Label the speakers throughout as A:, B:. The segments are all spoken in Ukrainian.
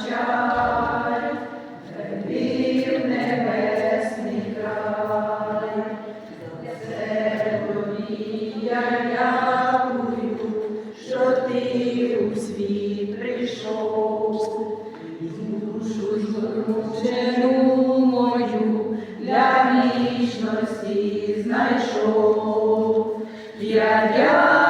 A: Почай, вів небесний край, за що ти у світ прийшов, і душу зручену мою для вічності знайшов. Я дякую.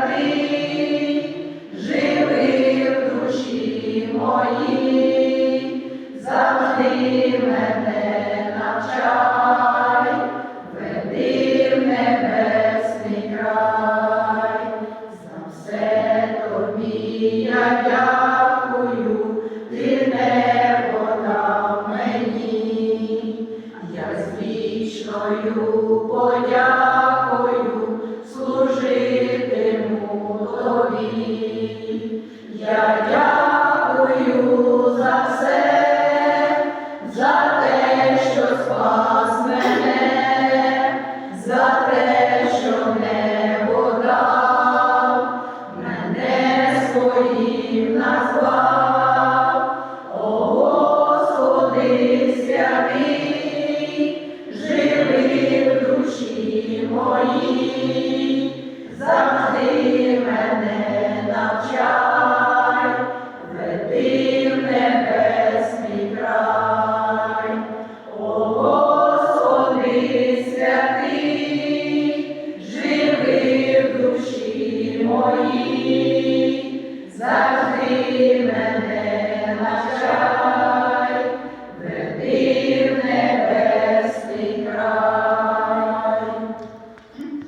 A: Amen. дякую за все, за те, що спас мене, за те, що не подав, мене своїм назвав.